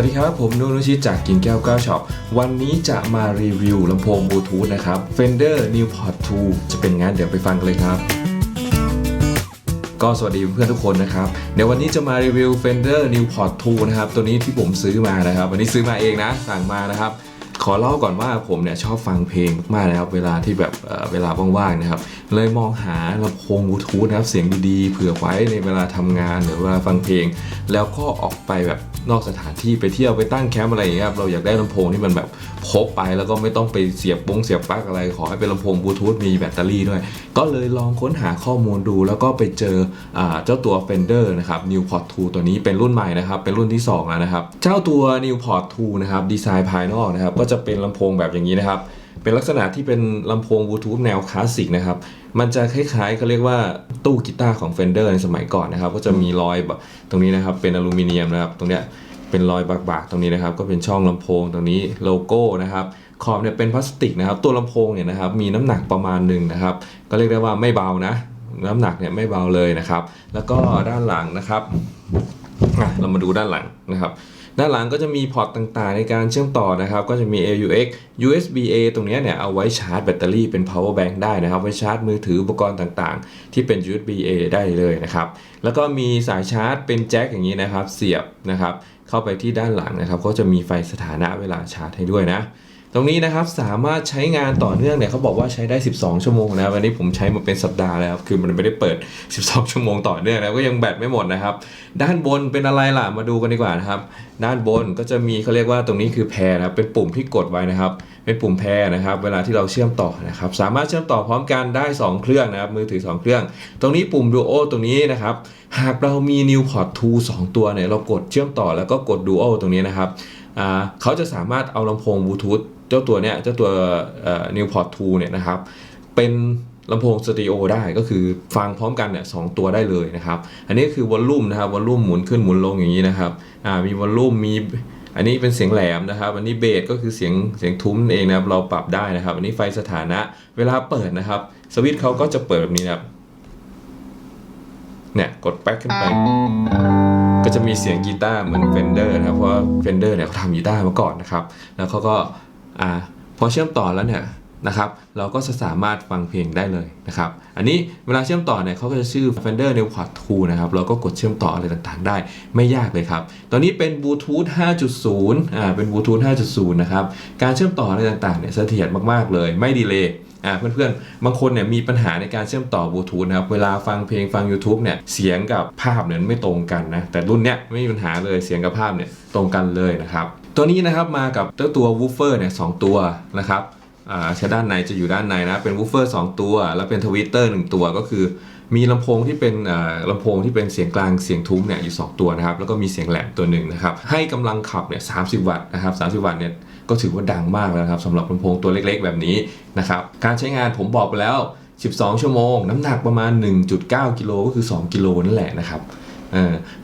วัสดีครับ ผมนุ่นนุชิตจากกินแก้วก้าช็อปวันนี้จะมารีวิวลำโพงบลูทูธนะครับ Fender Newport 2 จะเป็นงานเดี๋ยวไปฟังกันเลยครับก็สวัสดีเพื่อนทุกคนนะครับ เดี๋ยววันนี้จะมารีวิว Fender Newport 2 นะครับ ตัวนี้ที่ผมซื้อมานะครับ วันนี้ซื้อมาเองนะ สั่งมานะครับ ขอเล่าก่อนว่าผมเนี่ยชอบฟังเพลงมากนะครับเวลาที่แบบเวลาว่างๆนะครับ เลยมองหาลำโพงบลูทูธนะครับเสียงดีๆเผื่อไว้ในเวลาทำงานหรือเวลาฟังเพลง แล้วก็ออกไปแบบนอกสถานที่ไปเที่ยวไปตั้งแคมป์อะไรอย่างเงี้ยครับเราอยากได้ลำโพงที่มันแบบพกไปแล้วก็ไม่ต้องไปเสียบปงเสียบปลั๊กอะไร ขอให้เป็นลำโพงบลูทูธมีแบตเตอรี่ด้วย ก็เลยลองค้นหาข้อมูลดู แล้วก็ไปเจออเจ้าตัว Fender นะครับ Newport 2 ตัวนี้เป็นรุ่นใหม่นะครับเป็นรุ่นที่2แล้วนะครับเจ้าตัว Newport 2 นะครับดีไซน์ภายนอกนะครับก็จะเป็นลำโพงแบบอย่างนี้นะครับ เป็นลักษณะที่เป็นลำโพงบลูทูธแนวคลาสสิกนะครับ มันจะคล้ายๆเขาเรียกว่าตู้กีตาร์ของ Fender ในสมัยก่อนนะครับ ก็จะมีรอยตรงนี้นะครับ เป็นอลูมิเนียมนะครับ ตรงเนี้ยเป็นรอยบากๆ ตรงนี้นะครับ ก็เป็นช่องลำโพงตรงนี้โลโก้นะครับขอบเนี่ยเป็นพลาสติกนะครับ ตัวลำโพงเนี่ยนะครับมีน้ำหนักประมาณหนึ่งนะครับ ก็เรียกได้ว่าไม่เบานะ น้ำหนักเนี่ยไม่เบาเลยนะครับ แล้วก็ด้านหลังนะครับเรามาดูด้านหลังนะครับ ด้านหลังก็จะมีพอร์ตต่างๆ ในการเชื่อมต่อนะครับ ก็จะมี AUX USB-A ตรงนี้เนี่ยเอาไว้ชาร์จแบตเตอรี่เป็น power bank ได้นะครับ ไว้ชาร์จมือถืออุปกรณ์ต่างๆ ที่เป็น USB-A ได้เลยนะครับ แล้วก็มีสายชาร์จเป็นแจ็คอย่างนี้นะครับ เสียบนะครับ เข้าไปที่ด้านหลังนะครับ ก็จะมีไฟสถานะเวลาชาร์จให้ด้วยนะ ตรงนี้นะครับสามารถใช้งานต่อเนื่องเนี่ยเขาบอกว่าใช้ได้ 12 ชั่วโมงนะวันนี้ผมใช้มาเป็นสัปดาห์แล้วครับคือมันไม่ได้เปิด 12 ชั่วโมงต่อเนื่องแล้วก็ยังแบตไม่หมดนะครับ ด้านบนเป็นอะไรล่ะมาดูกันดีกว่านะครับ ด้านบนก็จะมีเขาเรียกว่าตรงนี้คือแพรนะครับเป็นปุ่มที่กดไว้นะครับ เป็นปุ่มแพรนะครับ เวลาที่เราเชื่อมต่อนะครับ สามารถเชื่อมต่อพร้อมกันได้ 2 เครื่องนะครับมือถือ 2 เครื่อง ตรงนี้ปุ่ม Duo ตรงนี้นะครับหากเรามี Newport 2 2 ตัวเนี่ยเรากดเชื่อมต่อแล้วก็กด Duo ตรงนี้นะครับ เขาจะสามารถเอาลำโพงบลูทูธเจ้าตัวเนี้ยเจ้าตัวเอ่อ Newport 2เนี่ยนะครับเป็นลำโพงสเตอริโอได้ก็คือฟังพร้อมกันเนี่ยสองตัวได้เลยนะครับ อันนี้คือวอลลุ่มนะครับวอลลุ่มหมุนขึ้นหมุนลงอย่างนี้นะครับมีวอลลุ่มมีอันนี้เป็นเสียงแหลมนะครับ อันนี้เบสก็คือเสียงเสียงทุ้มเองนะครับ เราปรับได้นะครับ อันนี้ไฟสถานะ เวลาเปิดนะครับ สวิตช์เขาก็จะเปิดแบบนี้นะครับ เนี่ย กดแป๊กขึ้นไป ก็จะมีเสียงกีตาร์เหมือน Fender นะครับ เพราะว่า Fender เนี่ยเขาทำกีตาร์มาก่อนนะครับ แล้วเขาก็อ่าพอเชื่อมต่อแล้วเนี่ยนะครับเราก็จะสามารถฟังเพลงได้เลยนะครับ อันนี้เวลาเชื่อมต่อเนี่ยเขาก็จะชื่อ Fender Newport 2นะครับ เราก็กดเชื่อมต่ออะไรต่างๆ ได้ไม่ยากเลยครับ ตอนนี้เป็นบลูทูธ5.0 อ่า เป็นบลูทูธ5.0 นะครับ การเชื่อมต่ออะไรต่างๆ เนี่ยเสถียรมากๆเลย ไม่ดีเลย์ อ่าเพื่อนๆ บางคนเนี่ยมีปัญหาในการเชื่อมต่อบลูทูธนะครับ เวลาฟังเพลงฟัง YouTube เนี่ยเสียงกับภาพเนี่ยไม่ตรงกันนะ แต่รุ่นเนี้ยไม่มีปัญหาเลยเสียงกับภาพเนี่ยตรงกันเลยนะครับ ตัวนี้นะครับมากับตัววูฟเฟอร์เนี่ยสองตัวนะครับอ่าใช้ด้านในจะอยู่ด้านในนะ เป็นวูฟเฟอร์2ตัว แล้วเป็นทวิตเตอร์1ตัวก็คือมีลำโพงที่เป็นอ่าลำโพงที่เป็นเสียงกลางเสียงทุ้มเนี่ยอยู่ 2 ตัวนะครับ แล้วก็มีเสียงแหลมตัวหนึ่งนะครับ ให้กำลังขับเนี่ย30วัตต์นะครับ30วัตต์เนี่ย ก็ถือว่าดังมากแล้วครับสำหรับลำโพงตัวเล็กๆ แบบนี้นะครับการใช้งานผมบอกไปแล้ว 12 ชั่วโมง น้ำหนักประมาณ 1.9 กิโลก็คือ 2 กิโลนั่นแหละนะครับ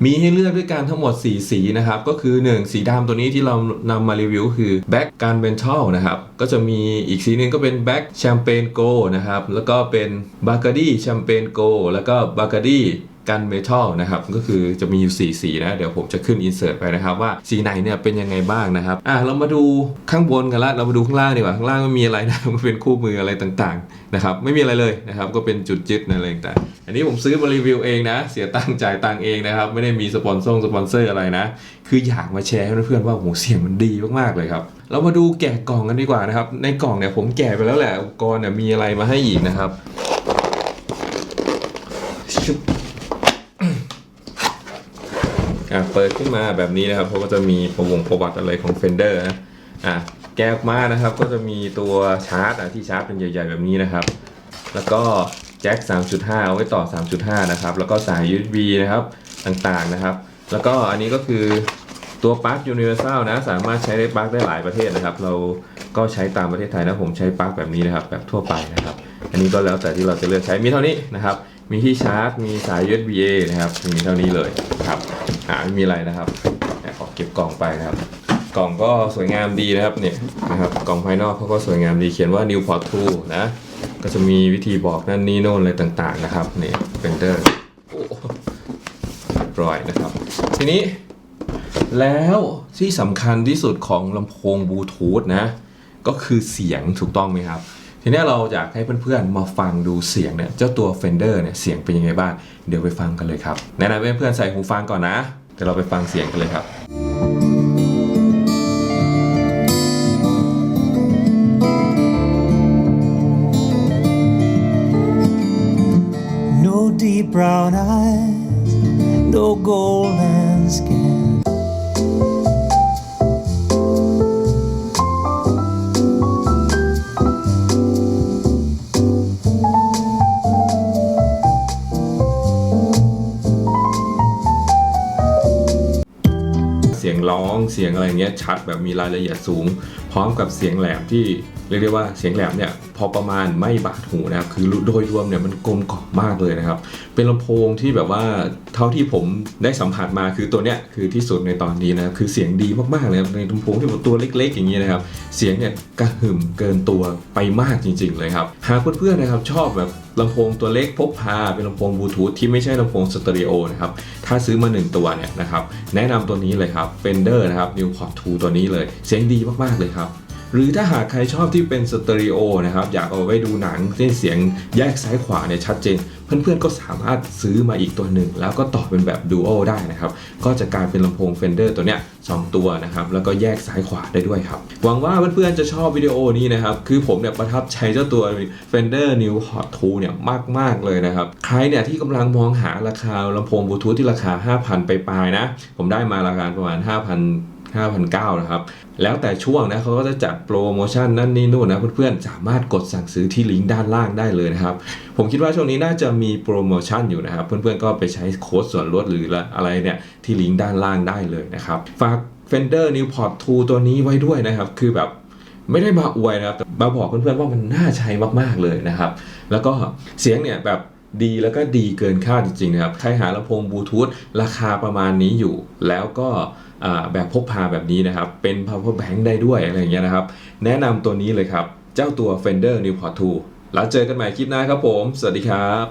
มีให้เลือกด้วยกันทั้งหมด 4 สีนะครับ ก็คือ 1 สีดำตัวนี้ที่เรานำมารีวิวคือ Back g a r m e n t a l นะครับ ก็จะมีอีกสีหนึ่งก็เป็น Back Champagne Go นะครับ แล้วก็เป็น Burgundy Champagne Go แล้วก็ Burgundy กันเมทัลนะครับก็คือจะมีอยู่4สีนะเดี๋ยวผมจะขึ้นอินเสิร์ตไปนะครับว่าสีไหนเนี่ยเป็นยังไงบ้างนะครับอะเรามาดูข้างบนกันละเรามาดูข้างล่างดีกว่าข้างล่างไม่มีอะไรนะมันเป็นคู่มืออะไรต่างๆนะครับไม่มีอะไรเลยนะครับก็เป็นจุดยึดอะไรต่างๆอันนี้ผมซื้อมารีวิวเองนะ เสียตังค์จ่ายตังค์เองนะครับไม่ได้มีสปอนเซอร์สปอนเซอร์อะไรนะ คืออยากมาแชร์ให้เพื่อนๆว่าโหเสียงมันดีมากๆเลยครับเรามาดูแกะกล่องกันดีกว่านะครับ ในกล่องเนี่ยผมแกะไปแล้วแหละอุปกรณ์เนี่ยมีอะไรมาให้อีกนะครับชึบ อะเปิดขึ้นมาแบบนี้นะครับเขาก็จะมีประวงประวัติอะไรของ Fender นะอะแกะออกมานะครับก็จะมีตัวชาร์จอะที่ชาร์จเป็นใหญ่ ๆแบบนี้นะครับ แล้วก็แจ็ค 3.5 เอาไว้ต่อ 3.5 นะครับ แล้วก็สาย USB นะครับต่างๆนะครับ แล้วก็อันนี้ก็คือตัวปลั๊ก Universal นะสามารถใช้ได้ปลั๊กได้หลายประเทศนะครับ เราก็ใช้ตามประเทศไทยนะผมใช้ปลั๊กแบบนี้นะครับแบบทั่วไปนะครับ อันนี้ก็แล้วแต่ที่เราจะเลือกใช้มีเท่านี้นะครับ มีที่ชาร์จ มีสาย USB A นะครับมีเท่านี้เลยนะครับ อ่าไม่มีอะไรนะครับอะออกเก็บกล่องไปนะครับ กล่องก็สวยงามดีนะครับเนี่ยนะครับกล่องภายนอกเขาก็สวยงามดีเขียนว่า Newport 2นะก็จะมีวิธีบอกนั่นนี่โน่นอะไรต่างๆนะครับเนี่ยเฟนเดอร์เรียบร้อยนะครับ ทีนี้แล้วที่สำคัญที่สุดของลำโพงบลูทูธนะ ก็คือเสียงถูกต้องไหมครับ ทีนี้เราอยากให้เพื่อนๆมาฟังดูเสียงเนี่ยเจ้าตัว Fender เนี่ยเสียงเป็นยังไงบ้างเดี๋ยวไปฟังกันเลยครับแนะนำให้เพื่อนๆใส่หูฟังก่อนนะเดี๋ยวเราไปฟังเสียงกันเลยครับ No deep brown eyes, no golden skin. เสียงอะไรเงี้ยชัดแบบมีรายละเอียดสูง พร้อมกับเสียงแหลมที่ เรียกได้ว่าเสียงแหลมเนี่ยพอประมาณไม่บาดหูนะครับคือโดยรวมเนี่ยมันกลมกล่อมมากเลยนะครับ เป็นลำโพงที่แบบว่าเท่าที่ผมได้สัมผัสมาคือตัวเนี้ยคือที่สุดในตอนนี้นะคือเสียงดีมากๆเลยครับในลำโพงที่แบบตัวเล็ก ๆ อย่างนี้นะครับ เสียงเนี่ยกระหึ่มเกินตัวไปมากจริง ๆ เลยครับหากเพื่อนๆนะครับชอบแบบลำโพงตัวเล็กพกพาเป็นลำโพงบลูทูธที่ไม่ใช่ลำโพงสเตอริโอนะครับ ถ้าซื้อมา 1 ตัวเนี่ยนะครับ แนะนำตัวนี้เลยครับ Fender นะครับ Newport 2 ตัวนี้เลย เสียงดีมาก ๆ เลยครับ หรือถ้าหากใครชอบที่เป็นสเตอริโอนะครับอยากเอาไว้ดูหนังที่เสียงแยกซ้ายขวาเนี่ยชัดเจน เพื่อนๆก็สามารถซื้อมาอีกตัวหนึ่ง แล้วก็ต่อเป็นแบบดูโอได้นะครับ ก็จะกลายเป็นลำโพง Fender ตัวเนี้ยสองตัวนะครับแล้วก็แยกซ้ายขวาได้ด้วยครับ หวังว่าเพื่อนๆจะชอบวิดีโอนี้นะครับ คือผมเนี่ยประทับใจเจ้าตัว Fender Newport 2เนี่ยมากๆเลยนะครับ ใครเนี่ยที่กำลังมองหาราคาลำโพงบลูทูธที่ราคา 5,000 ไปปลายนะ ผมได้มาราคาประมาณ 5,000 5,900นะครับ แล้วแต่ช่วงนะเขาก็จะจัดโปรโมชั่นนั่นนี่นู่นนะเพื่อนๆ สามารถกดสั่งซื้อที่ลิงก์ด้านล่างได้เลยนะครับ ผมคิดว่าช่วงนี้น่าจะมีโปรโมชั่นอยู่นะครับ เพื่อนๆ ก็ไปใช้โค้ดส่วนลดหรืออะไรเนี่ยที่ลิงก์ด้านล่างได้เลยนะครับ ฝาก Fender Newport 2 ตัวนี้ไว้ด้วยนะครับ คือแบบไม่ได้มาอวยนะครับแต่มาบอกเพื่อนๆว่ามันน่าใช้มากๆเลยนะครับ แล้วก็เสียงเนี่ยแบบ ดีแล้วก็ดีเกินคาดจริงๆนะครับใครหาลำโพงบลูทูธราคาประมาณนี้อยู่ แล้วก็แบบพกพาแบบนี้นะครับ เป็น power bank ได้ด้วยอะไรอย่างเงี้ยนะครับ แนะนำตัวนี้เลยครับ เจ้าตัว Fender Newport 2 แล้วเจอกันใหม่คลิปหน้าครับผม สวัสดีครับ